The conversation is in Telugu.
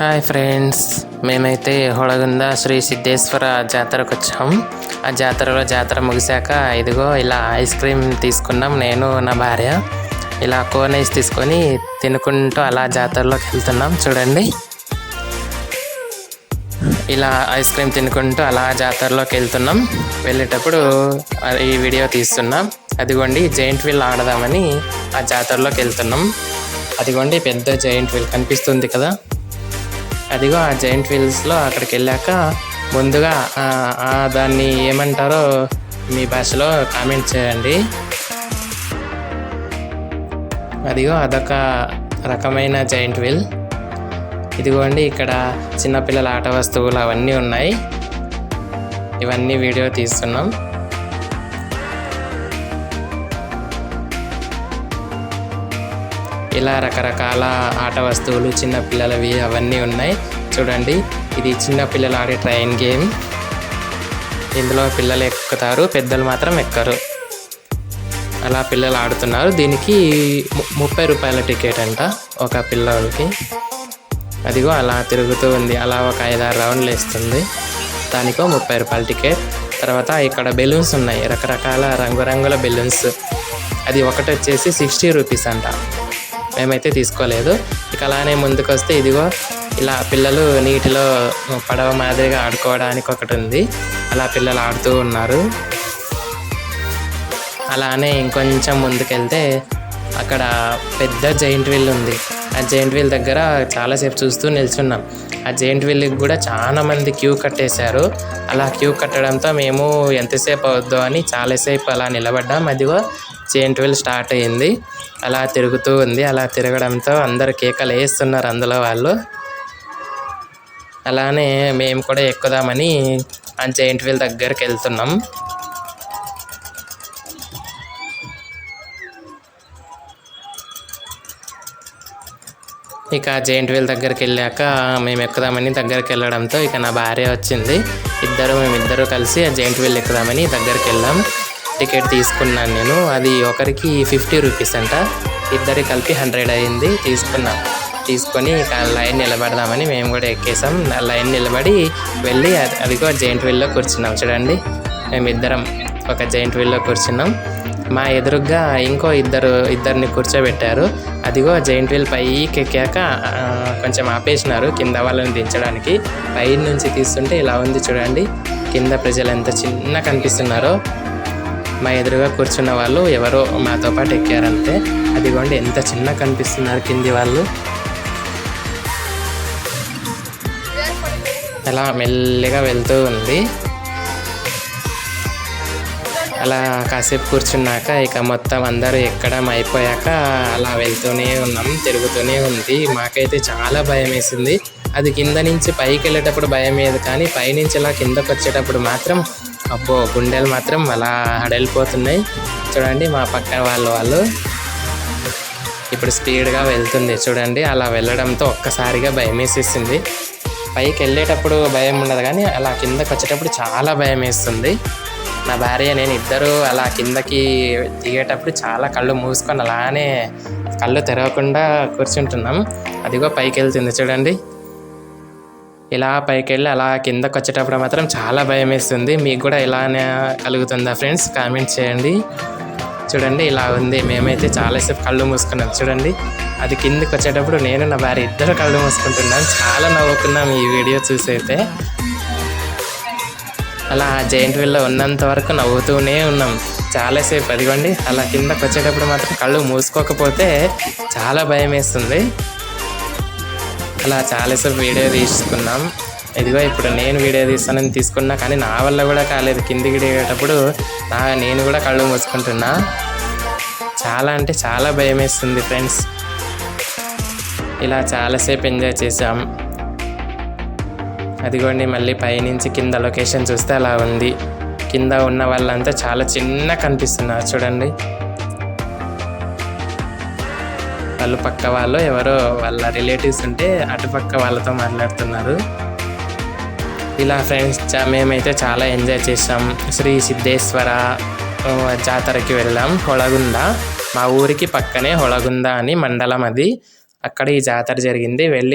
హాయ్ ఫ్రెండ్స్ మేమైతే హొళగుంద శ్రీ సిద్ధేశ్వర జాతరకు వచ్చాం. ఆ జాతరలో జాతర ముగిశాక ఇదిగో ఇలా ఐస్ క్రీమ్ తీసుకున్నాం నేను నా భార్య. ఇలా కోన్ ఐస్ తీసుకొని తినుకుంటూ అలా జాతరలోకి వెళ్తున్నాం. చూడండి. ఇలా ఐస్ క్రీమ్ తినుకుంటూ అలా జాతరలోకి వెళ్తున్నాం. వెళ్ళేటప్పుడు ఈ వీడియో తీస్తున్నాం. అదిగోండి జైంట్ వీల్ ఆడదామని ఆ జాతరలోకి వెళ్తున్నాం. అదిగోండి పెద్ద జైంట్ వీల్ కనిపిస్తుంది కదా. అదిగో ఆ జైంట్ వీల్స్లో అక్కడికి వెళ్ళాక ముందుగా దాన్ని ఏమంటారో మీ భాషలో కామెంట్ చేయండి. అదిగో అదొక రకమైన జైంట్ వీల్ ఇదిగోండి ఇక్కడ చిన్నపిల్లల ఆట వస్తువులు అవన్నీ ఉన్నాయి. ఇవన్నీ వీడియో తీస్తున్నాం. ఇలా రకరకాల ఆట వస్తువులు చిన్నపిల్లలవి అవన్నీ ఉన్నాయి. చూడండి ఇది చిన్నపిల్లలు ఆడే ట్రైన్ గేమ్. ఇందులో పిల్లలు ఎక్కుతారు పెద్దలు మాత్రం ఎక్కరు. అలా పిల్లలు ఆడుతున్నారు. దీనికి ము- ముప్పై రూపాయల టికెట్ అంట ఒక పిల్లలకి అదిగో అలా తిరుగుతూ ఉంది. అలా ఒక ఐదారు రౌండ్లు వేస్తుంది. దానికో ముప్పై రూపాయల టికెట్. తర్వాత ఇక్కడ బెలూన్స్ ఉన్నాయి. రకరకాల రంగురంగుల బెలూన్స్. అది ఒకటి వచ్చేసి సిక్స్టీ రూపీస్ అంట. మేమైతే తీసుకోలేదు. ఇక అలానే ముందుకు వస్తే ఇదిగో ఇలా పిల్లలు నీటిలో పడవ మాదిరిగా ఆడుకోవడానికి ఒకటి ఉంది. అలా పిల్లలు ఆడుతూ ఉన్నారు. అలానే ఇంకొంచెం ముందుకెళ్తే అక్కడ పెద్ద జైంట్ వీల్ ఉంది. ఆ జైంట్ వీల్ దగ్గర చాలాసేపు చూస్తూ నిల్చున్నాం. ఆ జైంట్ వీల్కి కూడా చాలా మంది క్యూ కట్టేశారు. అలా క్యూ కట్టడంతో మేము ఎంతసేపు అవుద్దో అని చాలాసేపు అలా నిలబడ్డాం. అదిగో జైంట్ వీల్ స్టార్ట్ అయ్యింది. అలా తిరుగుతూ ఉంది. అలా తిరగడంతో అందరు కేకలు వేస్తున్నారు అందులో వాళ్ళు. అలానే మేము కూడా ఎక్కుదామని ఆ జైంట్ వీల్ దగ్గరికి వెళ్తున్నాం. ఇక జెయింట్ వీల్ దగ్గరికి వెళ్ళాక మేము ఎక్కుదామని దగ్గరికి వెళ్ళడంతో ఇక నా భార్య వచ్చింది. ఇద్దరు మేమిద్దరూ కలిసి ఆ జెయింట్ వీల్ ఎక్కుదామని దగ్గరికి వెళ్ళాం. టికెట్ తీసుకున్నాను నేను. అది ఒకరికి ఫిఫ్టీ రూపీస్ అంట. ఇద్దరికి కలిపి హండ్రెడ్ అయింది. తీసుకున్నాం. తీసుకొని ఇక లైన్ నిలబడదామని మేము కూడా ఎక్కేసాం. ఆ లైన్ నిలబడి వెళ్ళి అదిగో జైంట్ వీల్లో కూర్చున్నాం చూడండి. మేమిద్దరం ఒక జైంట్ వీల్లో కూర్చున్నాం. మా ఎదురుగా ఇంకో ఇద్దరు ఇద్దరిని కూర్చోబెట్టారు. అదిగో జైంట్ వీల్ పైకి ఎక్కాక కొంచెం ఆపేసినారు కింద వాళ్ళని దించడానికి. పై నుంచి తీస్తుంటే ఇలా ఉంది చూడండి. కింద ప్రజలు ఎంత చిన్న కనిపిస్తున్నారో. మా ఎదురుగా కూర్చున్న వాళ్ళు ఎవరో మాతో పాటు ఎక్కారంతే. అదిగోండి ఎంత చిన్న కనిపిస్తున్నారు కింది వాళ్ళు. అలా మెల్లిగా వెళ్తూ ఉంది. అలా కాసేపు కూర్చున్నాక ఇక మొత్తం అందరూ ఎక్కడం అయిపోయాక అలా వెళ్తూనే ఉన్నాం తిరుగుతూనే ఉంది. మాకైతే చాలా భయం వేసింది. అది కింద నుంచి పైకి వెళ్ళేటప్పుడు భయం లేదు కానీ పైనుంచి ఇలా కిందకు వచ్చేటప్పుడు మాత్రం అబ్బో గుండెలు మాత్రం అలా అడలిపోతున్నాయి. చూడండి మా పక్కన వాళ్ళు వాళ్ళు. ఇప్పుడు స్పీడ్గా వెళ్తుంది చూడండి. అలా వెళ్ళడంతో ఒక్కసారిగా భయం వేసేసింది. పైకి వెళ్ళేటప్పుడు భయం ఉండదు కానీ అలా కిందకి వచ్చేటప్పుడు చాలా భయం వేస్తుంది. నా భార్య నేను ఇద్దరు అలా కిందకి దిగేటప్పుడు చాలా కళ్ళు మూసుకొని అలానే కళ్ళు తెరవకుండా కూర్చుంటున్నాం. అదిగో పైకి వెళ్తుంది చూడండి. ఇలా పైకి వెళ్ళి అలా కిందకి వచ్చేటప్పుడు మాత్రం చాలా భయం వేస్తుంది మీకు కూడా ఇలానే కలుగుతుందా ఫ్రెండ్స్? కామెంట్ చేయండి. చూడండి ఇలా ఉంది. మేమైతే చాలాసేపు కళ్ళు మూసుకున్నాం. చూడండి అది కిందకి వచ్చేటప్పుడు నేను నా భార్య ఇద్దరు కళ్ళు మూసుకుంటున్నాం. చాలా నవ్వుకున్నాం ఈ వీడియో చూసైతే. అలా జైంట్ వీల్లో ఉన్నంత వరకు నవ్వుతూనే ఉన్నాం. చాలాసేపు అదిగోండి అలా కిందకు వచ్చేటప్పుడు మాత్రం కళ్ళు మూసుకోకపోతే చాలా భయం వేస్తుంది అలా చాలాసేపు వీడియో తీసుకున్నాం ఇదిగో ఇప్పుడు నేను వీడియో తీస్తానని తీసుకున్నా కానీ నా వల్ల కూడా కాలేదు. కిందికి దిగేటప్పుడు నా నేను కూడా కళ్ళు మూసుకుంటున్నా. చాలా అంటే చాలా భయం వేస్తుంది ఫ్రెండ్స్. ఇలా చాలాసేపు ఎంజాయ్ చేసాం అదిగోండి మళ్ళీ పైనుంచి కింద లొకేషన్ చూస్తే అలా ఉంది. కింద ఉన్న వాళ్ళంతా చాలా చిన్న కనిపిస్తున్నారు. చూడండి. వాళ్ళు పక్క వాళ్ళు ఎవరో వాళ్ళ రిలేటివ్స్ ఉంటే అటుపక్క వాళ్ళతో మాట్లాడుతున్నారు. ఇలా ఫ్రెండ్స్ మేమైతే చాలా ఎంజాయ్ చేసాం శ్రీ సిద్ధేశ్వర జాతరకి వెళ్ళాం. హొళగుంద. మా ఊరికి పక్కనే హొళగుంద అని మండలం అది. అక్కడ ఈ జాతర జరిగింది. వెళ్ళి